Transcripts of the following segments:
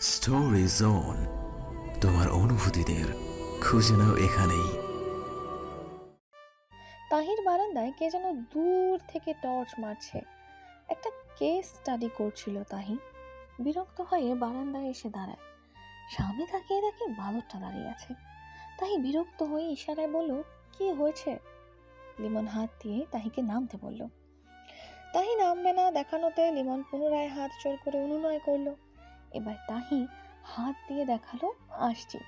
Story zone তোমার অনুভূতিদের খুঁজে নাও এখানেই। তাহির বারান্দায় কে যেন দূর থেকে টর্চ মারছে। একটা কেস স্টাডি করছিল তাহি। বিরক্ত হয়ে বারান্দায় এসে দাঁড়ায়। সামনে তাকিয়ে দেখে বালকটা দাঁড়িয়ে আছে। তাহি বিরক্ত হয়ে ইশারায় বলল, কি হয়েছে? লিমন হাত দিয়ে তাহিকে নামতে বলল। তাহি নামবে না দেখানোতে লিমন পুনরায় হাত চোর করে অনুনয় করল। এবার তাহি হাত দিয়ে দেখাল, আসছি।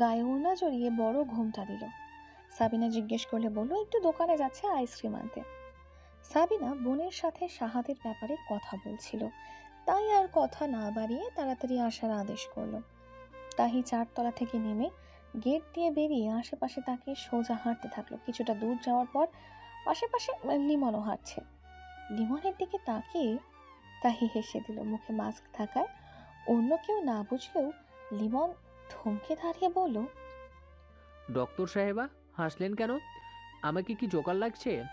গায়ে ওড়না জড়িয়ে বড় ঘোমটা দিল। সাবিনা জিজ্ঞেস করলে বলল, একটু দোকানে যাচ্ছে আইসক্রিম আনতে? সাবিনা বোনের সাথে সাহাদের ব্যাপারে কথা বলছিল। তাই আর কথা না বাড়িয়ে তাড়াতাড়ি আসার আদেশ করল। তাহি চারতলা থেকে নেমে গেট দিয়ে বেরিয়ে আশেপাশে তাকে সোজা হাঁটতে থাকল। কিছুটা দূর যাওয়ার পর আশেপাশে লিমনও হাঁটছে। লিমনের দিকে তাকিয়ে তাহি হেসে দিল, মুখে মাস্ক থাকায় অন্য কেউ না বুঝলেও লিমন থমকে দাঁড়িয়ে বলল ডক্টর সাহেবা হাসলেন কেন? আমাকে কি জোকার লাগছে?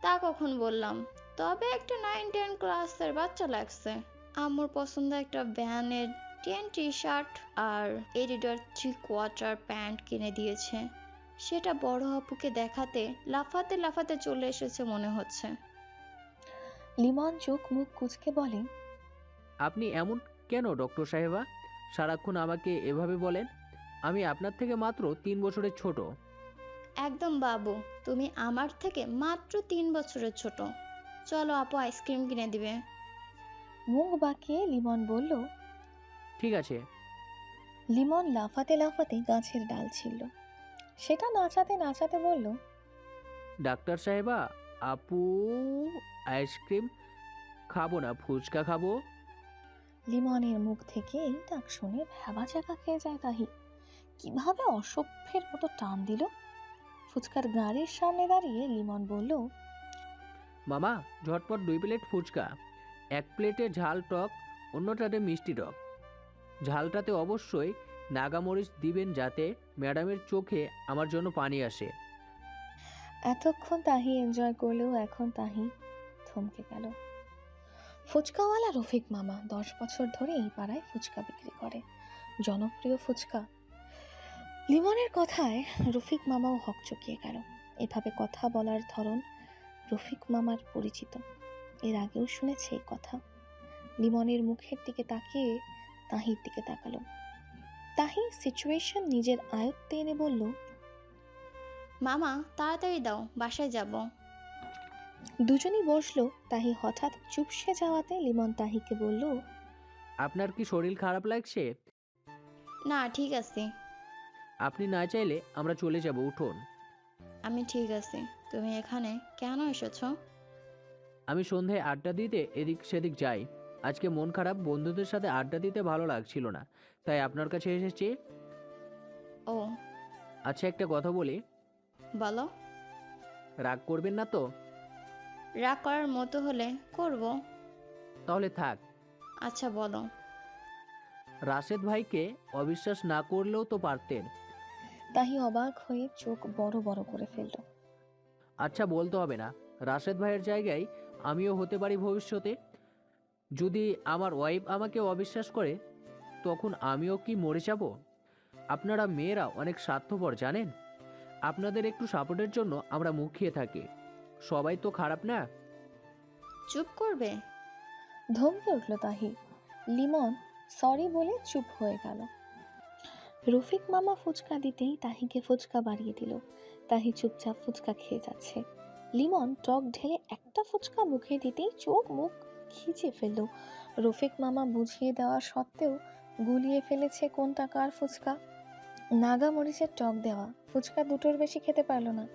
তা কখন বললাম। তবে একটা নাইন টেন ক্লাসের বাচ্চা লাগছে। আমার পছন্দ একটা ভ্যানের টেন টি শার্ট আর এডিডার থ্রি কোয়ার্টার প্যান্ট কিনে দিয়েছে। সেটা বড় আপুকে দেখাতে লাফাতে লাফাতে চলে এসেছে মনে হচ্ছে। লিমন চোখ মুখ কুচকে বলে আপনি এমন কেন ডক্টর সাহেবা? সারাক্ষণ আমাকে এভাবে বলেন। আমি আপনার থেকে মাত্র তিন বছরের ছোট। একদম বাবু তুমি আমার থেকে মাত্র তিন বছরের ছোট। চলো আপু আইসক্রিম কিনে দিবে। মুখ বাঁকিয়ে লিমন বলল ঠিক আছে। লিমন লাফাতে লাফাতে গাছের ডাল ছিল সেটা নাচাতে নাচাতে বলল ডাক্তার সাহেবা আপু আইসক্রিম খাব না ফুচকা খাব? লিমনের মুখ থেকে এই ডাক শুনে ভেবা চাকা খেয়ে যায় তাহি। কীভাবে অসভ্যের মতো টান দিল? ফুচকার গাড়ির সামনে দাঁড়িয়ে লিমন বলল মামা ঝটপট দুই প্লেট ফুচকা। এক প্লেটে ঝাল টক অন্যটাতে মিষ্টি টক। ঝালটাতে অবশ্যই নাগামরিচ দিবেন যাতে ম্যাডামের চোখে আমার জন্য পানি আসে। এতক্ষণ তাহি এনজয় করলেও এখন তাহি থমকে গেল। ফুচকাওয়ালা রফিক মামা দশ বছর ধরে এই পাড়ায় ফুচকা বিক্রি করে। জনপ্রিয় ফুচকা। লিমনের কথায় রফিক মামাও হকচকিয়ে গেল। এভাবে কথা বলার ধরন রফিক মামার পরিচিত। এর আগেও শুনেছে এই কথা। লিমনের মুখের দিকে তাকিয়ে তাহির দিকে তাকালো। তাহি সিচুয়েশন নিজের আয়ত্তে এনে বলল, মামা, তাড়াতাড়ি দাও, বাসায় যাব। দুজনই বসল তাহি হঠাৎ চুপসে যাওয়াতে লিমন তাহিকে বলল আপনার কি শরীর খারাপ লাগছে? না ঠিক আছে। আপনি না চাইলে আমরা চলে যাব উঠুন। আমি ঠিক আছি। তুমি এখানে কেন এসেছ? আমি সন্ধ্যায় আড্ডা দিতে এদিক সেদিক যাই। আজকে মন খারাপ বন্ধুদের সাথে আড্ডা দিতে ভালো লাগছিল না তাই আপনার কাছে এসেছি। ও আচ্ছা একটা কথা বলি। বলো। রাগ করবেন না তো? রাগ করার মতো হলে করব। তাহলে থাক। আচ্ছা বলো। রাশেদ ভাইকে অবিশ্বাস না করলেও তো পারতেন। তাহি অবাক হয়ে চোখ বড় বড় করে ফেলল। আচ্ছা বলতে হবে না। রাশেদ ভাইয়ের জায়গায় আমিও হতে পারি ভবিষ্যতে। যদি আমার ওয়াইফ আমাকে অবিশ্বাস করে তখন আমিও কি মরে যাব? আপনারা মেয়েরা অনেক স্বার্থপর জানেন? আপনাদের একটু সাপোর্টের জন্য আমরা মুখিয়ে থাকি। সবাই তো খারাপ না? চুপ করবে? ধমকে উঠল তাহি। লিমন সরি বলে চুপ হয়ে গেল। রফিক মামা ফুচকা দিতেই তাহিকে ফুচকা বাড়িয়ে দিল। তাহি চুপচাপ ফুচকা খেয়ে যাচ্ছে। লিমন টক ঢেলে একটা ফুচকা মুখে দিতেই চোখ মুখ খিচে ফেলল। রফিক মামা বুঝিয়ে দেওয়া সত্ত্বেও গুলিয়ে ফেলেছে কোন টাকার ফুচকা? নাগা মরিচের টক দেওয়া। ফুচকা দুটোর বেশি খেতে পারল না।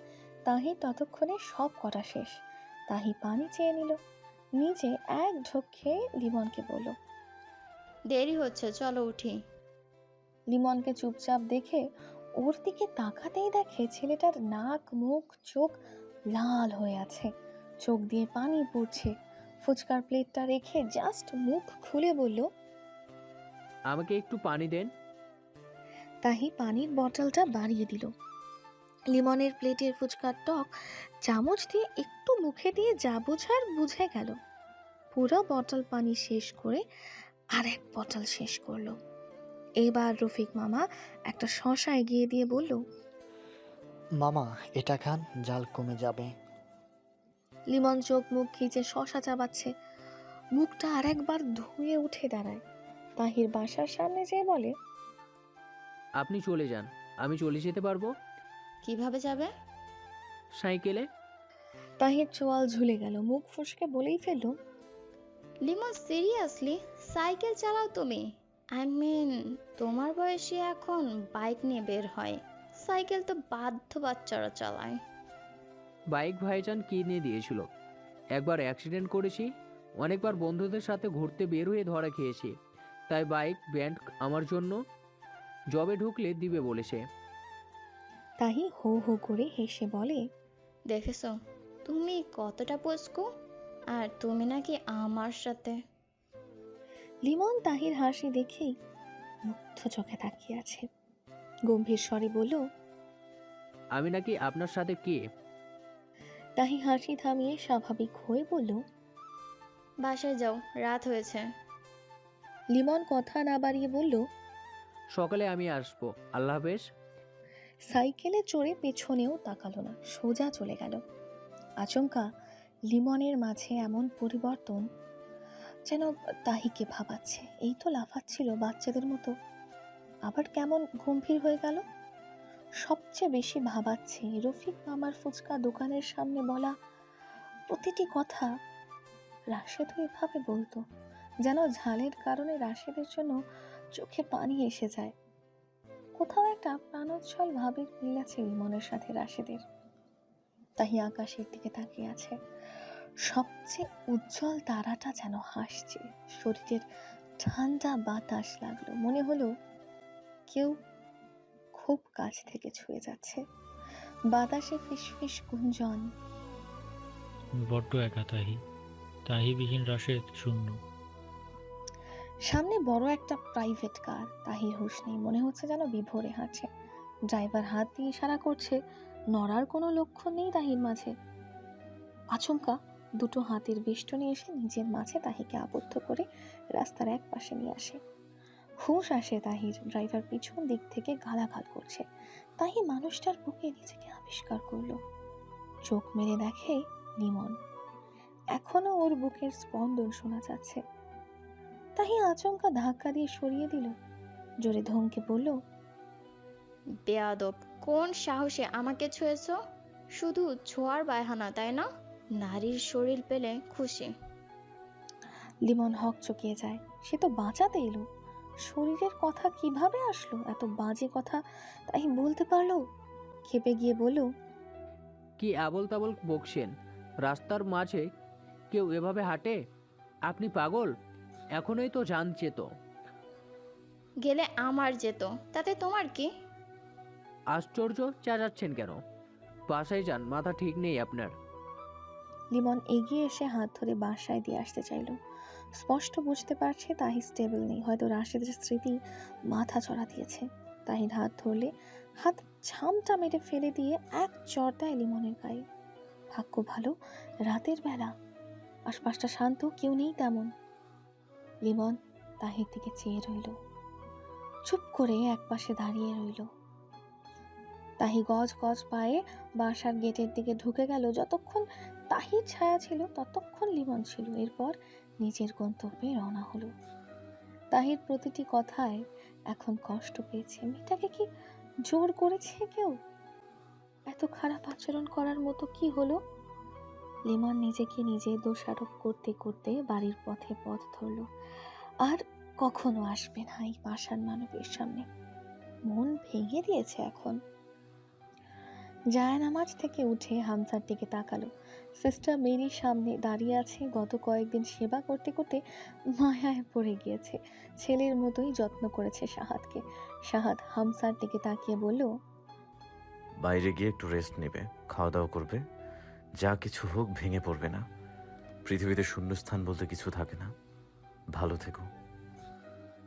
তাহি ততক্ষণে সব করা শেষ। তাহি পানি চেয়ে নিল। নিজে এক ঢোক খেয়ে লিমনকে বলল দেরি হচ্ছে চলো উঠি। লিমনকে চুপচাপ দেখে ওর দিকে তাকাতেই দেখে ছেলেটার নাক মুখ চোখ লাল হয়ে আছে। চোখ দিয়ে পানি পড়ছে। ফুচকার প্লেটটা রেখে জাস্ট মুখ খুলে বলল আমাকে একটু পানি দেন। তাহি পানির বটলটা বাড়িয়ে দিল। লিমনের প্লেটের ফুচকার টক চামচ দিয়ে একটু মুখে দিয়ে যা বোঝার বুঝে গেল। পুরো বটল পানি শেষ করে আর এক বটল শেষ করল। এবার রফিক মামা একটা শশা এগিয়ে দিয়ে বলল মামা এটা খান জাল কমে যাবে। লিমন চোখ মুখ খিচে শশা চাবাচ্ছে। মুখটা আরেকবার ধুয়ে উঠে দাঁড়ায়। তাহির বাসার সামনে যেয়ে বলে আপনি চলে যান আমি চলে যেতে পারব? কীভাবে যাবে? সাইকেলে। তাহির চোয়াল ঝুলে গেল মুখ ফসকে বলেই ফেলল লিমন সিরিয়াসলি সাইকেল চালাও তুমি। আই মিন তোমার বয়সে এখন বাইক নিয়ে বের হয়। সাইকেল তো বাধ্য বাচ্চারা চালায়। বাইক ভাইজান কিনে দিয়েছিল? একবার অ্যাক্সিডেন্ট করেছি অনেকবার বন্ধুদের সাথে ঘুরতে বের হয়ে ধরা খেয়েছি। তাই বাইক ব্যান্ড আমার জন্য জবে ঢুকলে দিবে বলেছে। তাহি হো হো করে হেসে বলে দেখেছ তুমি কতটা পোস্কো আর তুমি নাকি আমার সাথে? লিমন তাহির হাসি দেখেই মুগ্ধ চোখে তাকিয়ে আছে। গম্ভীর স্বরে বলল আমি নাকি আপনার সাথে কে? তাহি হাসি থামিয়ে স্বাভাবিক হয়ে বলল বাসায় যাও রাত হয়েছে। লিমন কথা না বাড়িয়ে বলল সকালে আমি আসব আল্লাহ হাফেজ। সাইকেলে চড়ে পেছনেও তাকালো না, সোজা চলে গেল। আচমকা লিমনের মাঝে এমন পরিবর্তন যেন তাহিকে ভাবাচ্ছে, এই তো লাফাচ্ছিল বাচ্চাদের মতো। আবার কেমন গম্ভীর হয়ে গেল? সবচেয়ে বেশি ভাবাচ্ছে রফিক মামার ফুচকা দোকানের সামনে বলা প্রতিটি কথা রাশেদ এভাবে বলতো, যেন ঝালের কারণে রাশেদের জন্য চোখে পানি এসে যায়। কোথাও একটা প্রাণোচ্ছল ভাবের মিল আছে লিমনের সাথে রাশেদের। তাহি আকাশের দিকে তাকিয়ে আছে। সবচেয়ে উজ্জ্বল তারাটা যেন হাসছে। শরীরের ঠান্ডা বাতাস লাগল। মনে হলো কেউ খুব কাছ থেকে ছুঁয়ে যাচ্ছে। বাতাসে ফিসফিস গুঞ্জন। বড্ড একা তাহি। তাহিবিহীন রাশেদ শূন্য। সামনে বড় একটা প্রাইভেট কার তাহির হুঁশ নেই, মনে হচ্ছে যেন বিভোরে হাঁটছে। ড্রাইভার হাত দিয়ে ইশারা করছে, নড়ার কোনো লক্ষণ নেই তাহির মাঝে। আচমকা দুটো হাতের বেষ্টনী এসে নিজের মাঝে তাহিকে আবদ্ধ করে রাস্তার এক পাশে নিয়ে আসে। হুঁশ আসে তাহির ড্রাইভার পিছন দিক থেকে গালাগাল করছে। তাহি মানুষটার বুকে নিজেকে আবিষ্কার করল। চোখ মেরে দেখে লিমন এখনও ওর বুকের স্পন্দন শোনা যাচ্ছে। তাহি আচমকা ধাক্কা দিয়ে সরিয়ে দিল। জোরে ধমকে বলল বেয়াদব কোন সাহসে আমাকে ছুঁয়েছো? শুধু ছোঁয়ার বায়হানা তাই না? নারীর শরীর পেলে খুশি। লিমন হক চকিয়ে যায়। সে তো বাঁচাতে এলো। শরীরের কথা কীভাবে আসলো? এত বাজে কথা তাই বলতে পারল? খেপে গিয়ে বলল কি আবল তাবল বকছেন? রাস্তার মাঝে কেউ এভাবে হাঁটে? আপনি পাগল? এখনোই তো জানছে তো গেলে আমার যেত। তাতে তোমার কি? আশ্চর্য চেঁচাচ্ছেন কেন? বাসায় যান মাথা ঠিক নেই আপনার। লিমন এগিয়ে এসে হাত ধরে বাসায় দিয়ে আসতে চাইলো। স্পষ্ট বুঝতে পারছে তাহি স্টেবল নেই হয়তো রাশেদের স্মৃতি মাথা চড়া দিয়েছে। তাহির হাত ধরলে হাত ছামটা মেরে ফেলে দিয়ে এক চর দেয় লিমনের গায়ে। ভাগ্য ভালো রাতের বেলা। আশপাশটা শান্ত কেউ নেই তেমন। লিমন তাহির দিকে চেয়ে রইল। চুপ করে একপাশে দাঁড়িয়ে রইল। তাহি গজ গজ পায়ে বাসার গেটের দিকে ঢুকে গেল। যতক্ষণ তাহির ছায়া ছিল, ততক্ষণ লিমন ছিল। এরপর নিজের গন্তব্যে রওনা হলো। তাহির প্রতিটি কথায় এখন কষ্ট পেয়েছে। মেয়েটাকে কি জোর করেছে কেউ? এত খারাপ আচরণ করার মতো কি হলো? লিমন নিজেকে নিজে দোষারোপ করতে করতে বাড়ির পথে পথ ধরলো। আর কখনো আসবে না এই পাষাণ মানবের সামনে। মন ভেঙে দিয়েছে এখন। জায়নামাজ থেকে উঠে হামসার দিকে তাকালো। সিস্টার মেরির সামনে দাঁড়িয়ে আছে, গত কয়েকদিন সেবা করতে করতে মায়ায় পড়ে গিয়েছে। ছেলের মতোই যত্ন করেছে সাহাদকে সাহাদ হামসার দিকে তাকিয়ে বলল, বাইরে গিয়ে একটু রেস্ট নেবে খাওয়া দাওয়া করবে? যা কিছু হোক ভেঙে পড়বে না। পৃথিবীতে শূন্যস্থান বলতে কিছু থাকে না। ভালো থেকো।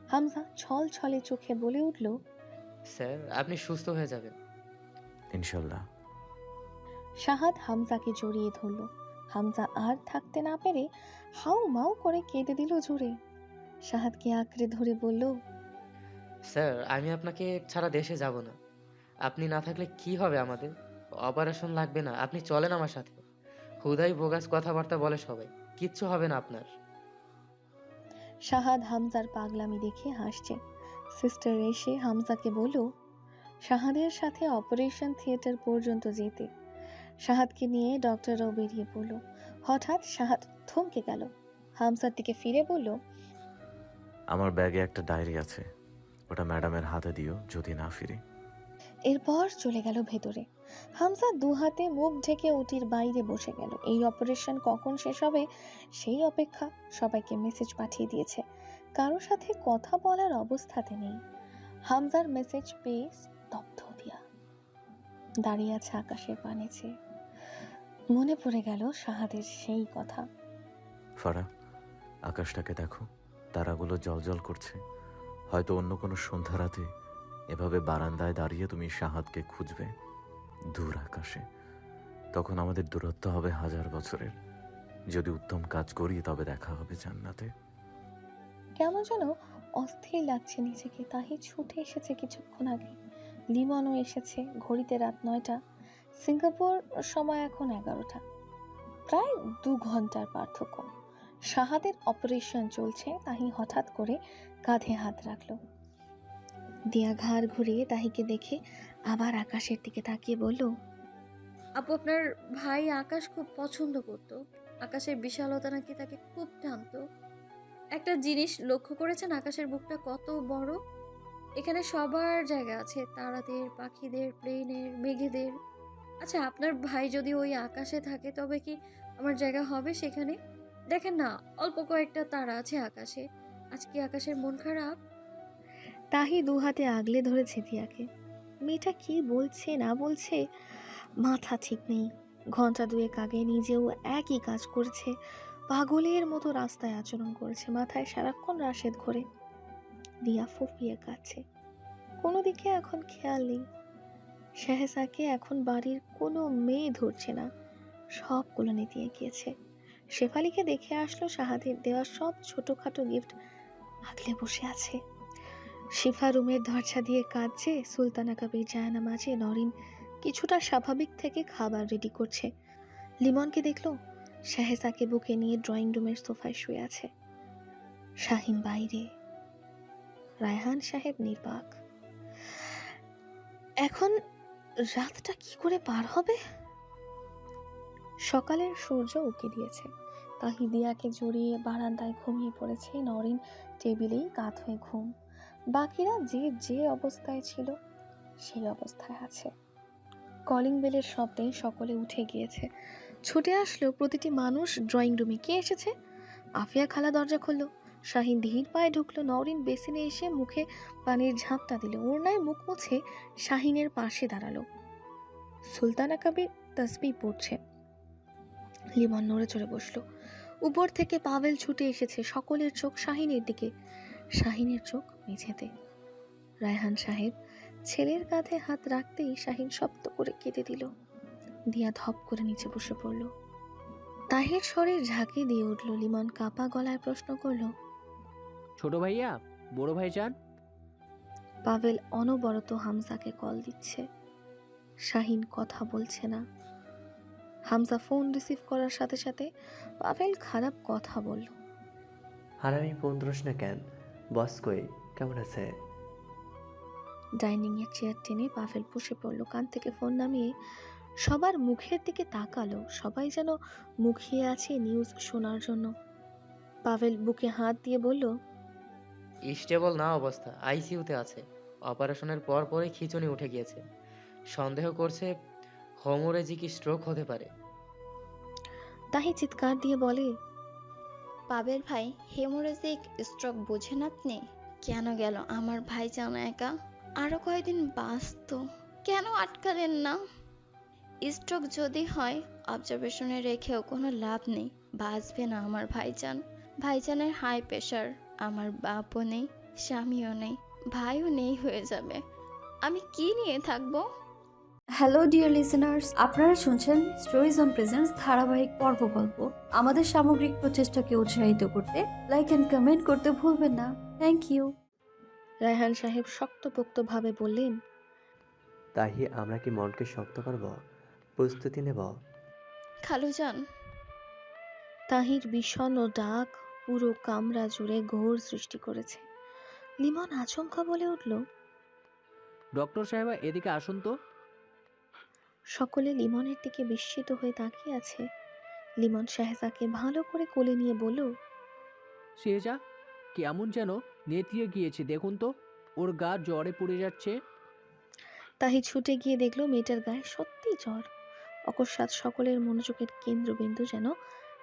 হামজা ছল ছলে চোখে বলে উঠল স্যার আপনি সুস্থ হয়ে যাবেন। ইনশাল্লাহ। সাহাদ হামজাকে জড়িয়ে ধরল। হামজা আর থাকতে না পেরে হাউ মাউ করে কেঁদে দিল জোরে। শাহাদকে আঁকড়ে ধরে বলল স্যার আমি আপনাকে ছাড়া দেশে যাব না। আপনি না থাকলে কি হবে আমাদের? অপারেশন লাগবে না আপনি চলেন আমার সাথে। হুদাই বোগাস কথাবার্তা বলে সবাই কিচ্ছু হবে না আপনার। শাহাদ হামজার পাগলামি দেখে হাসছে। সিস্টার এসে হামজাকে বলল শাহাদের সাথে অপারেশন থিয়েটার পর্যন্ত যেতে। শাহাদকে নিয়ে ডক্টরও বেরিয়ে পড়ল। হঠাৎ শাহাদ থমকে গেল। হামজার দিকে ফিরে বলল আমার ব্যাগে একটা ডায়েরি আছে। ওটা ম্যাডামের হাতে দিও যদি না ফিরে। এরপর চলে গেল ভেতরে। হামজা দু হাতে মুখ ঢেকে উটির বাইরে বসে গেল। এই অপারেশন কখন শেষ হবে সেই অপেক্ষা সবাইকে মেসেজ পাঠিয়ে দিয়েছে। কারও সাথে কথা বলার অবস্থাতে নেই। হামজার মেসেজ পেয়ে স্তব্ধ দিয়া দাঁড়িয়ে আছে আকাশের পানে চেয়ে মনে পড়ে গেল শাহাদের সেই কথা। ফারা, আকাশটাকে দেখো, তারাগুলো জলজল করছে। হয়তো অন্য কোনো সন্ধ্যা রাতে এভাবে বারান্দায় দাঁড়িয়ে তুমি শাহাদকে খুঁজবে। দূর আকাশে। তখন আমাদের দূরত্ব হবে হাজার বছরের। যদি উত্তম কাজ করি, তবে দেখা হবে জান্নাতে। কেমন যেন অস্থির লাগছে নিজেকে। তাহি ছুটে এসেছে কিছুক্ষণ আগে। লিমনও এসেছে ঘড়িতে রাত নয়টা। সিঙ্গাপুর সময় এখন এগারোটা। প্রায় দু ঘণ্টার পার্থক্য। শাহাদের অপারেশন চলছে। তাহি হঠাৎ করে কাঁধে হাত রাখল। দিয়া ঘাড় ঘুরিয়ে তাহিকে দেখে আবার আকাশের দিকে তাকিয়ে বলল, আপু, আপনার ভাই আকাশ খুব পছন্দ করত। আকাশের বিশালতা নাকি তাকে খুব টানতো। একটা জিনিস লক্ষ্য করেছেন, আকাশের বুকটা কত বড়? এখানে সবার জায়গা আছে, তারাদের, পাখিদের, প্লেনের, মেঘেদের। আচ্ছা আপনার ভাই যদি ওই আকাশে থাকে, তবে কি আমার জায়গা হবে সেখানে? দেখেন না, অল্প কয়েকটা তারা আছে আকাশে। আজকে আকাশের মন খারাপ? তাহি দু হাতে আগলে ধরেছে দিয়াকে মেয়েটা কি বলছে, না বলছে? মাথা ঠিক নেই। ঘণ্টা দুয়েক আগে নিজেও একই কাজ করছে। পাগলের মতো রাস্তায় আচরণ করেছে, মাথায় সারাক্ষণ রাশেদ ঘোরে। দিয়া ফুফিয়ে কাছে। কোনো দিকে এখন খেয়াল নেই। শাহেসাকে এখন বাড়ির কোনো মেয়ে ধরছে না। সবগুলো নিতে গিয়েছে শেফালিকে দেখে আসলো শাহাদের দেওয়া সব ছোটোখাটো গিফট আগলে বসে আছে। শিফা রুমের দরজা দিয়ে কাঁদছে, সুলতানা কাবির জায়না মাঝে নরিন কিছুটা স্বাভাবিক থেকে খাবার রেডি করছে। লিমনকে দেখল শাহেসাকে বুকে নিয়ে ড্রয়িং রুমের সোফায় শুয়ে আছে। শাহিন বাইরে। রায়হান সাহেব নির্বাক। এখন রাতটা কি করে পার হবে? সকালের সূর্য উকে দিয়েছে। তাহিদিয়াকে জড়িয়ে বারান্দায় ঘুমিয়ে পড়েছে নরিন। টেবিলেই কাত হয়ে ঘুম। বাকিরা যে যে অবস্থায় ছিল, সেই অবস্থায় আছে। কলিং বেলের শব্দে সকলে উঠে গিয়েছে। ছুটে আসলো প্রতিটি মানুষ ড্রয়িং রুমে। কে এসেছে? আফিয়া খালা দরজা খুললো। শাহিন ধীর পায়ে ঢুকলো। নরিন বেসিনে এসে মুখে পানির ঝাঁপটা দিল। ওড়নায় মুখ মুছে শাহিনের পাশে দাঁড়াল। সুলতানা কাবির তসবি পড়ছে। লিমন নড়ে চড়ে বসল। উপর থেকে পাভেল ছুটে এসেছে। সকলের চোখ শাহিনের দিকে। শাহিনের চোখ মেঝেতে। রায়হান সাহেব ছেলের কাঁধে হাত রাখতেই শাহিন শব্দ করে কেঁদে দিল। দিয়া ধপ করে নিচে বসে পড়ল। তাহের শরীর ঝাঁকি দিয়ে উঠল। লিমন কাপা গলায় প্রশ্ন করল ছোট ভাইয়া বড় ভাই যান পাভেল অনবরত হামসাকে কল দিচ্ছে। শাহিন কথা বলছে না। হামসা ফোন রিসিভ করার সাথে সাথে পাভেল খারাপ কথা বলল আর আমি ফোন না কেন? বস কই কেমন আছে? ডাইনিং এর চেয়ার টেনে পাভেল বসে পড়ল কান থেকে ফোন নামিয়ে সবার মুখের দিকে তাকালো সবাই যেন মুখিয়ে আছে নিউজ শোনার জন্য। পাভেল বুকে হাত দিয়ে বলল স্টেবল না অবস্থা আইসিইউতে আছে। অপারেশনের পর পরই খিঁচুনি উঠে গিয়েছে। সন্দেহ করছে হোমোরেজিক স্ট্রোক হতে পারে। তাহি চিৎকার দিয়ে বলে পাবেল ভাই হেমোরেজিক স্ট্রোক বোঝেন আপনি? কেন গেল আমার ভাই জানা একা? আরও কয়েকদিন বাঁচতো? কেন আটকালেন না? স্ট্রোক যদি হয় অবজারভেশনে রেখেও কোনো লাভ নেই। বাঁচবে না আমার ভাইজান। ভাইজানের হাই প্রেশার আমার বাপও নেই, স্বামীও নেই, ভাইও নেই হয়ে যাবে। আমি কি নিয়ে থাকব? হ্যালো ডিয়ার লিসেনার্স আপনারা শুনছেন স্টোরিজ অন প্রেজেন্স ধারাবাহিক পর্ব গল্প। আমাদের সামগ্রিক প্রচেষ্টাকে উৎসাহিত করতে লাইক অ্যান্ড কমেন্ট করতে ভুলবেন না। থ্যাংক ইউ রায়হান সাহেব শক্তপোক্তভাবে বললেন তাহি আমরা কি মনকে শক্ত করব? প্রস্তুতি নেব। খালু খালুজান তাহির বিষণ ও ডাক পুরো কামরা জুড়ে ঘোর সৃষ্টি করেছে। লিমন আচমকা বলে উঠল ডক্টর সাহেবা এদিকে আসুন তো। সকলে লিমনের দিকে বিস্মিত হয়ে তাকিয়ে আছে। লিমন শাহজাকে ভালো করে কোলে নিয়ে বলল শেহজা কেমন যেন নেতিয়ে গিয়েছে দেখুন তো ওর গা জ্বরে পড়ে যাচ্ছে। তাহি ছুটে গিয়ে দেখল মেয়েটার গায়ে সত্যিই জ্বর। অকস্মাৎ সকলের মনোযোগের কেন্দ্রবিন্দু যেন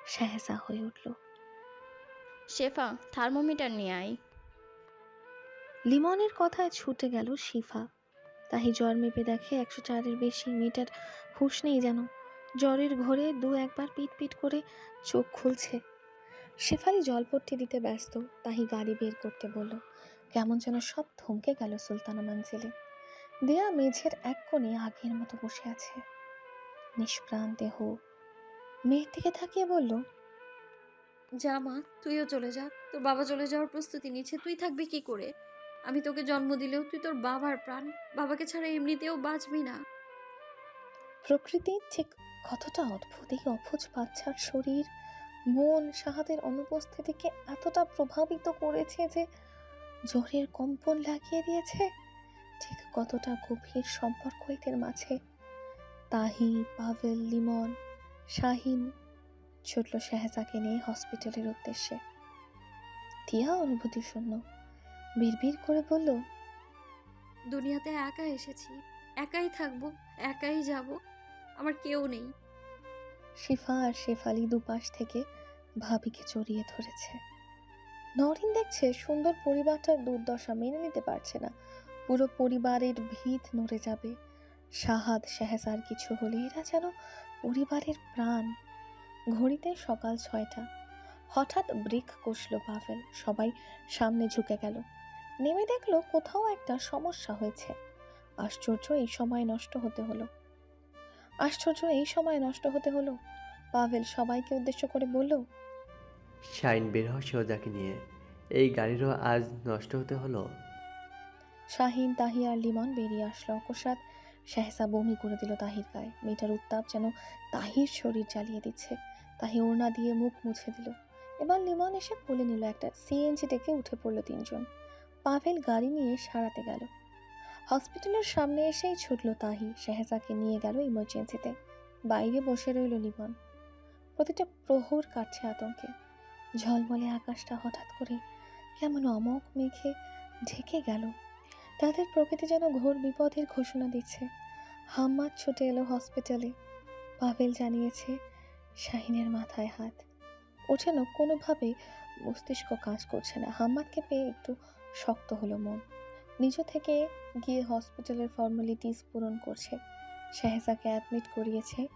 শাহেজা হয়ে উঠল। শেফা থার্মোমিটার নিয়ে আয়। লিমনের কথায় ছুটে গেল শিফা। তাহি জ্বর মেপে দেখে একশো চারের বেশি মিটার হুঁশ নেই যেন। জ্বরের ঘোরে দু একবার পিট পিট করে চোখ খুলছে। শেফালি জলপট্টি দিতে ব্যস্ত তাহি গাড়ি বের করতে বলল, কেমন যেন সব থমকে গেল সুলতানা মঞ্জিলে। দেয়া মেঝের এক কোণে আগের মতো বসে আছে। নিষ্প্রাণ দেহ মেয়ের দিকে তাকিয়ে বলল, যা মা, তুইও চলে যা। তোর বাবা চলে যাওয়ার প্রস্তুতি নিচ্ছে তুই থাকবি কি করে? আমি তোকে জন্ম দিলেও তুই তোর বাবার প্রাণ। বাবাকে ছাড়া এমনিতেও বাঁচবি না। প্রকৃতি ঠিক কতটা অদ্ভুত এই অভুজ বাচ্চার শরীর। মন সাহাদের অনুপস্থিতিকে এতটা প্রভাবিত করেছে যে জ্বরের কম্পন লাগিয়ে দিয়েছে। ঠিক কতটা গভীর সম্পর্ক এদের মাঝে। তাহি, পাভেল, লিমন, শাহিন ছুটল শাহজাকে নিয়ে হসপিটালের উদ্দেশ্যে। দিয়া অনুভূতি শূন্য। বিড়বিড় করে বলল দুনিয়াতে একা এসেছি একাই থাকব একাই যাব আমার কেউ নেই। শিফা আর শেফালি দুপাশ থেকে ভাবিকে জড়িয়ে ধরেছে। নরিন দেখছে সুন্দর পরিবারটার দুর্দশা মেনে নিতে পারছে না। পুরো পরিবারের ভিত নড়ে যাবে। সাহাদ শাহজার কিছু হলে এরা যেন পরিবারের প্রাণ। ঘড়িতে সকাল ছয়টা। হঠাৎ ব্রেক কষল পাভেল। সবাই সামনে ঝুঁকে গেল। নেমে দেখল কোথাও একটা সমস্যা হয়েছে। আশ্চর্য এই সময় নষ্ট হতে হলো। আশ্চর্য এই সময় নষ্ট হতে হলো? পাভেল সবাইকে উদ্দেশ্য করে বলল শাইন বের হওয়া সোজাকে নিয়ে। এই গাড়িরও আজ নষ্ট হতে হলো? শাহিন তাহি আর লিমন বেরিয়ে আসলো অকস্মাৎ। শাহসা বমি করে দিল তাহির গায়ে। মেয়েটার উত্তাপ যেন তাহির শরীর জ্বালিয়ে দিচ্ছে। তাহি ওড়না দিয়ে মুখ মুছে দিল। এবার লিমন এসে কোলে নিল একটা সিএনজি ডেকে উঠে পড়ল তিনজন। পাভেল গাড়ি নিয়ে সারাতে গেল। হসপিটালের সামনে এসেই ছুটল তাহি। শাহজাকে নিয়ে গেল ইমার্জেন্সিতে। বাইরে বসে রইল লিমন প্রতিটা প্রহর কাটছে আতঙ্কে। ঝলমলে আকাশটা হঠাৎ করে কেমন অমক মেঘে ঢেকে গেল। তাদের প্রকৃতি যেন ঘোর বিপদের ঘোষণা দিচ্ছে। হাম্মাদ ছুটে এলো হসপিটালে। পাভেল জানিয়েছে, শাহিনের মাথায় হাত। ওঠেন কোনোভাবে মস্তিষ্ক কাজ করছে না। হাম্মাদকে পেয়ে একটু শক্ত হলো মন। নিজ থেকে গিয়ে হসপিটালের ফর্মালিটিস পূরণ করছে। শাহেজাকে অ্যাডমিট করিয়েছে।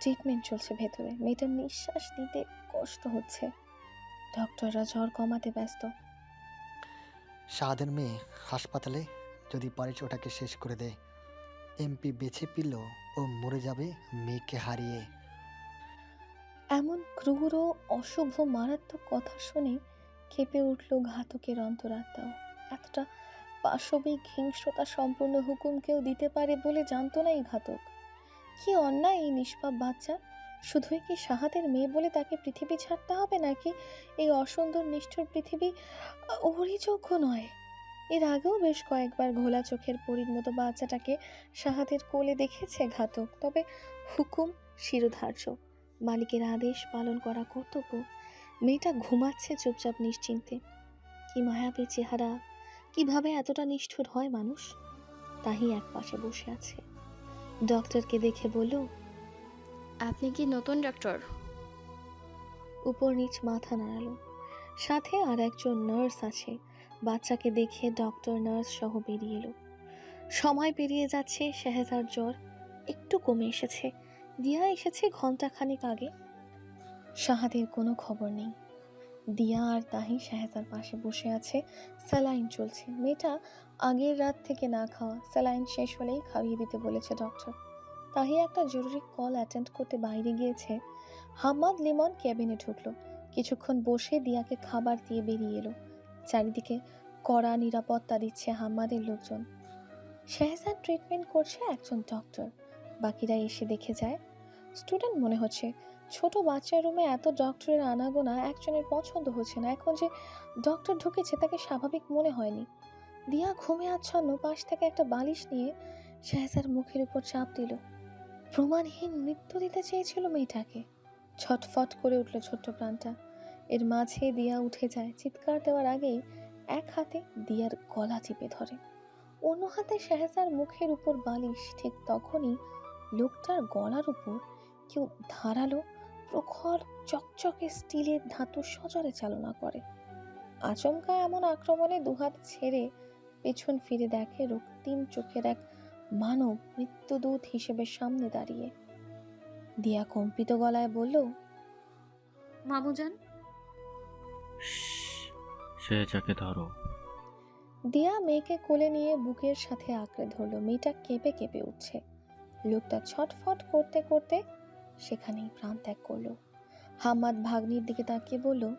ট্রিটমেন্ট চলছে ভেতরে। মেয়েটার নিঃশ্বাস নিতে কষ্ট হচ্ছে। ডক্টররা জ্বর কমাতে ব্যস্ত। শাহাদের মেয়ে হাসপাতালে যদি পারিস ওটাকে শেষ করে দে। এমপি বেছে পিল ও মরে যাবে মেয়েকে হারিয়ে। এমন ক্রূর ও অশুভ মারাত্মক কথা শুনে কেঁপে উঠল ঘাতকের অন্তরাত্মাও। এতটা পাশবিক হিংস্রতা সম্পূর্ণ হুকুম কেউ দিতে পারে বলে জানতো না এই ঘাতক। কি অন্যায় এই নিষ্পাপ বাচ্চা? শুধুই কি সাহাদের মেয়ে বলে তাকে পৃথিবী ছাড়তে হবে নাকি এই অসুন্দর নিষ্ঠুর পৃথিবী ওরই যোগ্য নয়? এর আগেও বেশ কয়েকবার ঘোলা চোখের পরীর মতো বাচ্চাটাকে সাহাদের কোলে দেখেছে ঘাতক, তবে হুকুম শিরোধার্য। মালিকের আদেশ পালন করা কর্তব্য। মেয়েটা ঘুমাচ্ছে চুপচাপ নিশ্চিন্তে। কি মায়াবী চেহারা কীভাবে এতটা নিষ্ঠুর হয় মানুষ? তাহি এক পাশে বসে আছে। ডক্টরকে দেখে বলল আপনি কি নতুন ডক্টর? উপর নিচ মাথা নাড়ালো। সাথে আর একজন নার্স আছে। বাচ্চাকে দেখে ডক্টর নার্স সহ বেরিয়ে এলো। সময় পেরিয়ে যাচ্ছে শেহজার জ্বর একটু কমে এসেছে। দিয়া এসেছে ঘন্টাখানেক আগে। শাহাদের কোনো খবর নেই। দিয়া আর তাহি শাহেজার পাশে বসে আছে। স্যালাইন চলছে। মেয়েটা আগের রাত থেকে না খাওয়া। স্যালাইন শেষ হলেই খাইয়ে দিতে বলেছে ডক্টর তাহি একটা জরুরি কল অ্যাটেন্ড করতে বাইরে গিয়েছে। হাম্মাদ লিমন ক্যাবিনে ঢুকলো। কিছুক্ষণ বসে দিয়াকে খাবার দিয়ে বেরিয়ে এলো। চারিদিকে কড়া নিরাপত্তা দিচ্ছে হাম্মাদের লোকজন। শেহজাদ ট্রিটমেন্ট করছে একজন ডক্টর বাকিরা এসে দেখে যায় স্টুডেন্ট মনে হচ্ছে ছোট বাচ্চার রুমে এত ডক্টরের আনাগোনা একজনের পছন্দ হচ্ছে না। এখন যে ডক্টর ঢুকেছে তাকে স্বাভাবিক মনে হয়নি। দিয়া ঘুমে আচ্ছন্ন পাশ থেকে একটা বালিশ নিয়ে শেহজার মুখের উপর চাপ দিল। প্রমাণহীন মৃত্যু দিতে চেয়েছিল মেয়েটাকে। ছটফট করে উঠল ছোট্ট প্রাণটা। এর মাঝে দিয়া উঠে যায়। চিৎকার দেওয়ার আগেই এক হাতে দিয়ার গলা চেপে ধরে। অন্য হাতে শেহজার মুখের উপর বালিশ। ঠিক তখনই লোকটার গলার উপর কেউ ধারালো প্রখর চকচকে স্টিলের ধাতু সজরে চালনা করে। আচমকা এমন আক্রমণে দুহাত ছেড়ে পেছন ফিরে দেখে রক্তিম চোখের এক মানব মৃত্যুদূত হিসেবে সামনে দাঁড়িয়ে। দিয়া কম্পিত গলায় বলল মামুজান? সে যাকে ধরো। দিয়া মেয়েকে কোলে নিয়ে বুকের সাথে আঁকড়ে ধরলো। মেয়েটা কেঁপে কেঁপে উঠছে। লোকটা ছটফট করতে করতে সেখানেই প্রাণ ত্যাগ করল। হাম্মাদ ভাগ্নির দিকে তাকিয়ে বলল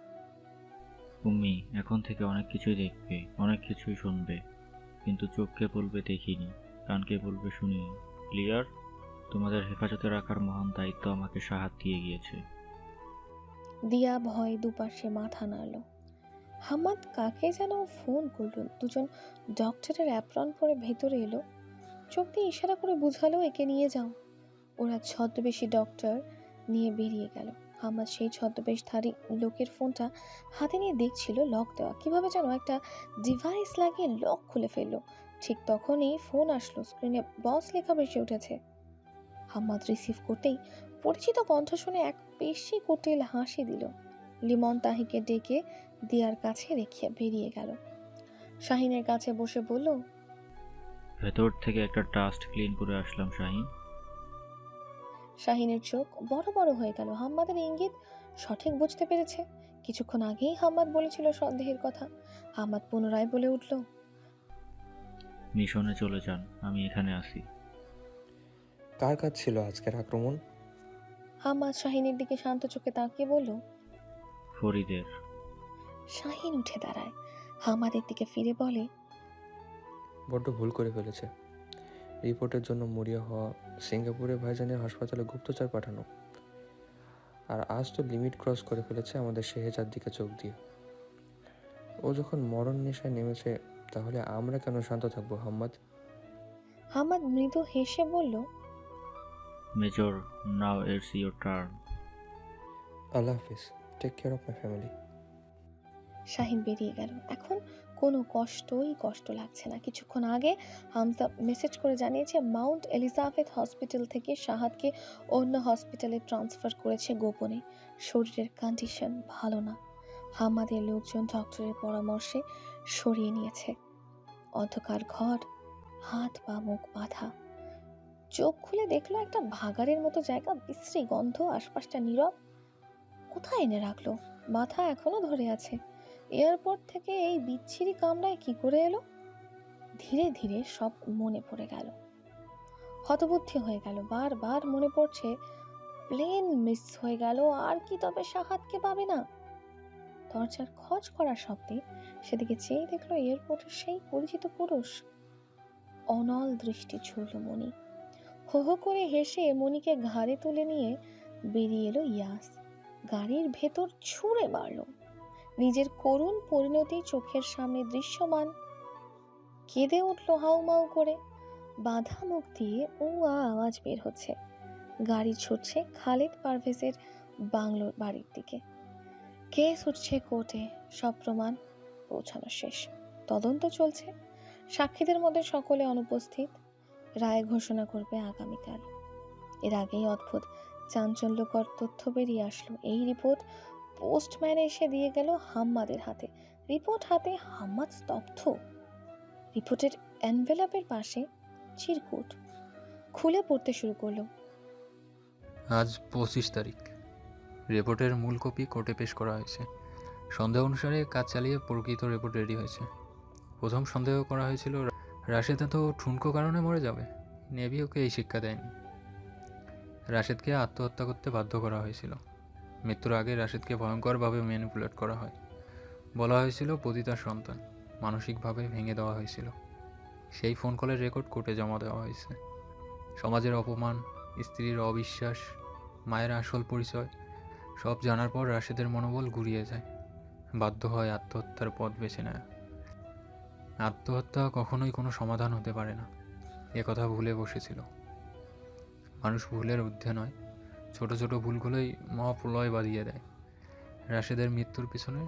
উম্মি এখন থেকে অনেক কিছুই দেখবে অনেক কিছুই শুনবে। কিন্তু চোখকে বলবে দেখিনি কানকে বলবে শুনি ক্লিয়ার? তোমাদের হেফাজতে রাখার মহান দায়িত্ব আমাকে সাহায্য দিয়ে গিয়েছে। দিয়া ভয় দুপাশে মাথা নাড়ল। হামাদ কাকে যেন ফোন করল? দুজন ডক্টরের অ্যাপ্রন পরে ভেতরে এলো। চোখ দিয়ে ইশারা করে বুঝালো একে নিয়ে যাও। ওরা ছদ্মবেশী ডক্টর নিয়ে বেরিয়ে গেল। হামাদ সেই ছদ্মবেশধারী লোকের ফোনটা হাতে নিয়ে দেখছিল লক দেওয়া। কীভাবে যেন একটা ডিভাইস লাগিয়ে লক খুলে ফেলল। ঠিক তখনই ফোন আসলো স্ক্রিনে বস লেখা ভেসে উঠেছে। হাম্মাদ রিসিভ করতেই পরিচিত কণ্ঠ শুনে এক বেশি কুটিল হাসি দিল। লিমন তাহিকে ডেকে দিয়ার কাছে রেখে বেরিয়ে গেল। শাহিনের কাছে বসে বলল, ভেতর থেকে একটা ডাস্ট ক্লিন করে আসলাম, শাহিন। শাহিনের চোখ বড় বড় হয়ে গেল। হাম্মাদের ইঙ্গিত সঠিক বুঝতে পেরেছে। কিছুক্ষণ আগেই হাম্মাদ বলেছিল সন্দেহের কথা। হাম্মাদ পুনরায় বলে উঠল মিশনে চলে যান আমি এখানে আসি কার কাজ ছিল আজকের আক্রমণ? হাম্মাদ শাহিনের দিকে শান্ত চোখে তাকিয়ে বলল ফরিদের। শাহিন উঠে দাঁড়ায়। হামাদের দিকে ফিরে বলে বড্ড ভুল করে ফেলেছে। রিপোর্টের জন্য মরিয়া হওয়া সিঙ্গাপুরে ভাইজানের হাসপাতালে গুপ্তচর পাঠানো। আর আজ তো লিমিট ক্রস করে ফেলেছে আমাদের শেহেজার দিকে চোখ দিয়ে। ও যখন মরণ নেশায় নেমেছে তাহলে আমরা কেন শান্ত থাকব হাম্মাদ? হামাদ মৃদু হেসে বলল major now it's your turn. Allah Hafiz take care of my family Shahin বেরিয়ে গেল। এখন কোনো কষ্টই কষ্ট লাগছে না। কিছুক্ষণ আগে হামজা মেসেজ করে জানিয়েছে, মাউন্ট এলিজাবেথ হসপিটাল থেকে শাহাদকে অন্য হসপিটালে ট্রান্সফার করেছে গোপনে। শরীরের কন্ডিশন ভালো না। হামাদের লোকজন ডক্টরের পরামর্শে সরিয়ে নিয়েছে। অন্ধকার ঘর, হাত পা, মুখ বাঁধা। চোখ খুলে দেখল একটা ভাগাড়ের মতো জায়গা, বিশ্রী গন্ধ, আশপাশটা নীরব। কোথায় এনে রাখল? মাথা এখনও ধরে আছে। এয়ারপোর্ট থেকে এই বিচ্ছিরি কামরায় কি করে এলো? ধীরে ধীরে সব মনে পড়ে গেল। হতবুদ্ধি হয়ে গেল, বারবার মনে পড়ছে, প্লেন মিস হয়ে গেল, আর কি তবে সাহাতকে পাবে না? দরজার খচ করার শব্দে সেদিকে চেয়ে দেখল এয়ারপোর্টের সেই পরিচিত পুরুষ। অনল দৃষ্টি ছুড়ল মণি। হো হো করে হেসে মণিকে ঘাড়ে তুলে নিয়ে বেরিয়ে এলো ইয়াস। গাড়ির ভেতর ছুঁড়ে মারল। নিজের করুণ পরিণতি চোখের সামনে দৃশ্যমান। কেঁদে উঠল হাউমাউ করে। বাধা মুখ দিয়ে উ আওয়াজ বের হচ্ছে। গাড়ি ছুটছে খালিদ পারভেজের বাংলোর বাড়ির দিকে। কেস উঠছে কোর্টে, সব প্রমাণ পৌঁছানো শেষ। তদন্ত চলছে। সাক্ষীদের মধ্যে সকলে অনুপস্থিত। রায় ঘোষণা করবে আগামীকাল। এর আগেই অদ্ভুত, চাঞ্চল্যকর তথ্য বেরিয়ে আসলো। এই রিপোর্ট পোস্টম্যান এসে দিয়ে গেল হাম্মাদের হাতে। রিপোর্ট হাতে হাম্মাদ স্তব্ধ। রিপোর্টের অ্যানভেলপের পাশে চিরকুট খুলে পড়তে শুরু করল। আজ পঁচিশ তারিখ। রিপোর্টের মূল কপি কোর্টে পেশ করা হয়েছে। সন্দেহ অনুসারে কাজ চালিয়ে প্রকৃত রিপোর্ট রেডি হয়েছে। প্রথম সন্দেহ করা হয়েছিল, রাশেদা তো ঠুনকো কারণে মরে যাবে। নেভি ওকে এই শিক্ষা দেয়নি। রাশেদকে আত্মহত্যা করতে বাধ্য করা হয়েছিল। মৃত্যুর আগে রাশেদকে ভয়ঙ্করভাবে ম্যানিপুলেট করা হয়। বলা হয়েছিল পতিতার সন্তান। মানসিকভাবে ভেঙে দেওয়া হয়েছিল। সেই ফোন কলের রেকর্ড কোর্টে জমা দেওয়া হয়েছে। সমাজের অপমান, স্ত্রীর অবিশ্বাস, মায়ের আসল পরিচয়, সব জানার পর রাশেদের মনোবল ঘুরিয়ে যায়। বাধ্য হয় আত্মহত্যার পথ বেছে নেয়। আত্মহত্যা কখনোই কোনো সমাধান হতে পারে না। এ কথা ভুলে বসেছিল। মানুষ ভুলের ঊর্ধ্বে নয়। ছোট ছোট ভুলগুলোই মহাপ্রলয় বাঁধিয়ে দেয়। রাশেদের মৃত্যুর পিছনে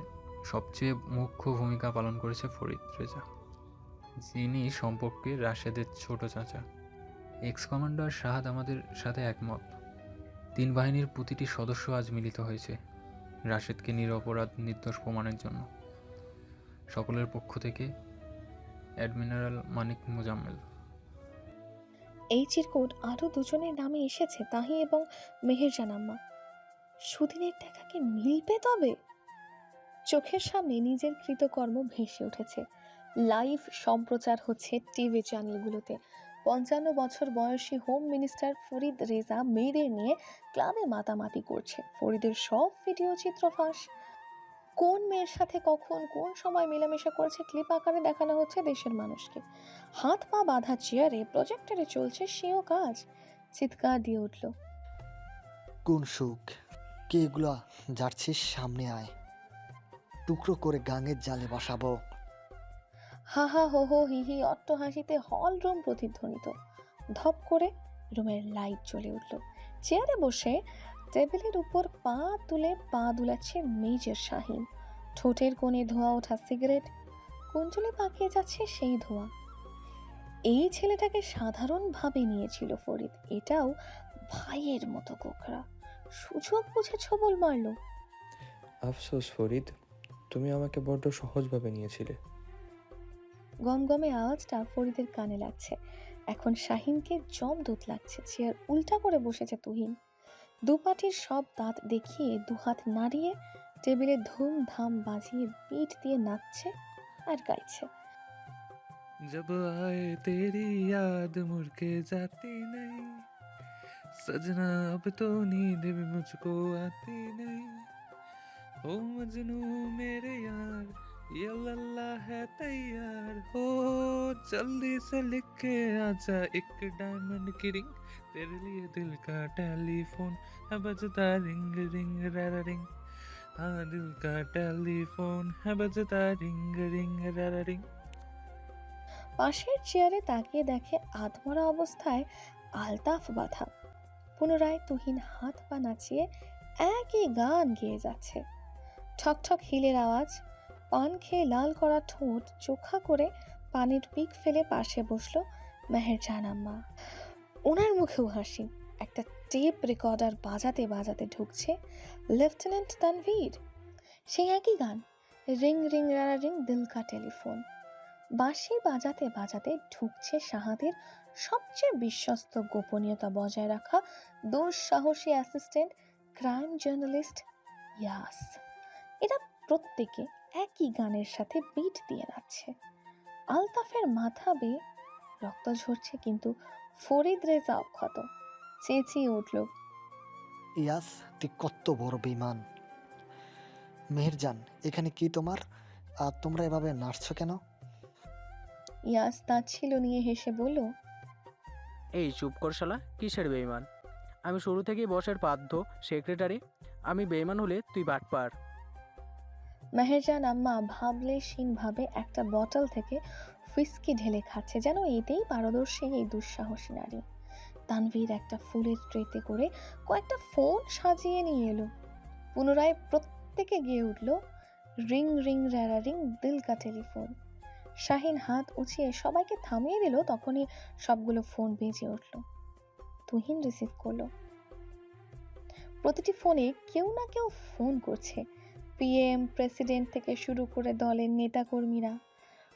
সবচেয়ে মুখ্য ভূমিকা পালন করেছে ফরিদ রেজা, যিনি সম্পর্কে রাশেদের ছোট চাচা। এক্স কমান্ডার শাহাদ আমাদের সাথে একমত। তিন বাহিনীর প্রতিটি সদস্য আজ মিলিত হয়েছে রাশেদকে নিরপরাধ নির্দোষ প্রমাণের জন্য। সকলের পক্ষ থেকে অ্যাডমিনারাল মানিক মুজাম্মেল। এই চিরকুট আরও দুজনের নামে এসেছে, তাহি এবং মেহেরজান আম্মা। সুদিনের দেখা কি মিলবে তবে? চোখের সামনে নিজের কৃতকর্ম ভেসে উঠেছে। লাইভ সম্প্রচার হচ্ছে টিভি চ্যানেলগুলোতে। পঞ্চান্ন বছর বয়সী হোম মিনিস্টার ফরিদ রেজা মেয়েদের নিয়ে ক্লাবে মাতামাতি করছে। ফরিদের সব ভিডিও চিত্র ফাঁস। কোন মেয়ের সাথে কখন কোন সময় মেলামেশা করেছে ক্লিপ আকারে দেখানো হচ্ছে দেশের মানুষকে? হাত পা বাঁধা চেয়ারে প্রজেক্টরে চলছে সেও কাজ। চিৎকার দিয়ে উঠল। কোন সুখ? কে এগুলা যাচ্ছিস সামনে আয়? টুকরো করে গাঙের জালে বসাবো। হা হা হো হো হি হি অট্ট হাসিতে হল রুম প্রতিধ্বনিত। ধপ করে রুমের লাইট জ্বলে উঠল। চেয়ারে বসে টেবিলের উপর পা তুলে পা দুলাচ্ছে মেজর শাহিন। ঠোঁটের কোণে ধোঁয়া ওঠা সিগারেট কুঞ্জলে পাকিয়ে যাচ্ছে সেই ধোঁয়া। এই ছেলেটাকে সাধারণভাবে নিয়েছিল ফরিদ এটাও ভাইয়ের মতো কোকড়া। সুযোগ বুঝে ছবল মারল। আফসোস ফরিদ তুমি আমাকে বড্ড সহজভাবে নিয়েছিলে। গমগমে আওয়াজটা ফরিদের কানে লাগছে। এখন শাহিনকে জম দুধ লাগছে চেয়ার উল্টা করে বসেছে তুহিন। দুপাটির সব দাঁত দেখিয়ে দুহাত নাড়িয়ে টেবিলে ধুমধাম বাজিয়ে পিঠ দিয়ে নাচছে আর গাইছে जब आए तेरी याद मुड़ के जाती नहीं सजना अब तो नींद भी मुझको आती नहीं ओ मजनू मेरे यार ये लल्ला है तैयार हो जल्दी से लिख के आजा एक डायमंड की रिंग तेरे लिए दिल का टेलीफोन है बजता रिंग रिंग रा रिंग हाँ दिल का टेलीफोन है बजता रिंग रिंग रा रिंग পাশের চেয়ারে তাকিয়ে দেখে আধমরা অবস্থায় আলতাফ বাঁধা পুনরায় তুহিন হাত পা নাচিয়ে একই গান গেয়ে যাচ্ছে ঠকঠক হিলের আওয়াজ পান খেয়ে লাল করা ঠোঁট চোখা করে পানির পিক ফেলে পাশে বসল মেহের আম্মা ওনার মুখেও হাসি। একটা টেপ রেকর্ডার বাজাতে বাজাতে ঢুকছে লেফটেন্যান্ট তানভীর। সেই একই গান, রিং রিং রারা রিং দিলকা টেলিফোন। বাঁশি বাজাতে বাজাতে ঢুকছে শাহাদের সবচেয়ে বিশ্বস্ত গোপনীয়তা বজায় রাখা দুঃসাহসী অ্যাসিস্ট্যান্ট, ক্রাইম জার্নালিস্ট ইয়াস। এরা প্রত্যেকে একই গানের সাথে বিট দিয়ে নাচছে। আলতাফের মাথা বেয়ে রক্ত ঝরছে কিন্তু ফরিদ রেজা অক্ষত। চেঁচিয়ে উঠল ইয়াস তুই কত বড় বেইমান মেহেরজান এখানে কি তোমার? আর তোমরা এভাবে নাচছো কেন? ইয়াস তা ছিল নিয়ে হেসে বলল এই চুপ কর শালা কিসের বেইমান আমি শুরু থেকেই বসের বাধ্য সেক্রেটারি আমি বেইমান হলে তুই বাটপার। মেহেরজান আম্মা ভাবলে ভাবে একটা বটল থেকে হুইস্কি ঢেলে খাচ্ছে, যেন এতেই পারদর্শী এই দুঃসাহসী নারী। তানভীর একটা ফুলের ট্রেতে করে কয়েকটা ফোন সাজিয়ে নিয়ে এলো। পুনরায় প্রত্যেকে গিয়ে উঠল রিং রিং রিং, দিল কা টেলিফোন। শাহিন হাত উঁচিয়ে সবাইকে থামিয়ে দিল, তখনই সবগুলো ফোন বেজে উঠল। তুহিন রিসিভ করল। প্রতিটি ফোনে কেউ না কেউ ফোন করছে। পিএম, প্রেসিডেন্ট থেকে শুরু করে দলের নেতাকর্মীরা,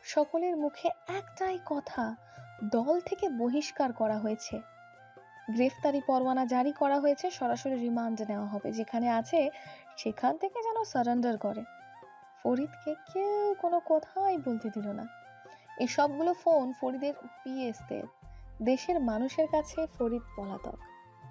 সকলের মুখে একটাই কথা, দল থেকে বহিষ্কার করা হয়েছে। গ্রেফতারি পরোয়ানা জারি করা হয়েছে, সরাসরি রিমান্ড নেওয়া হবে। যেখানে আছে, সেখান থেকে যেন সারেন্ডার করে। ফরিদকে কেউ কোনো কথাই বলতে দিল না। এই সবগুলো ফোন ফরিদের পিএসদের, দেশের মানুষের কাছে ফরিদ পলাতক।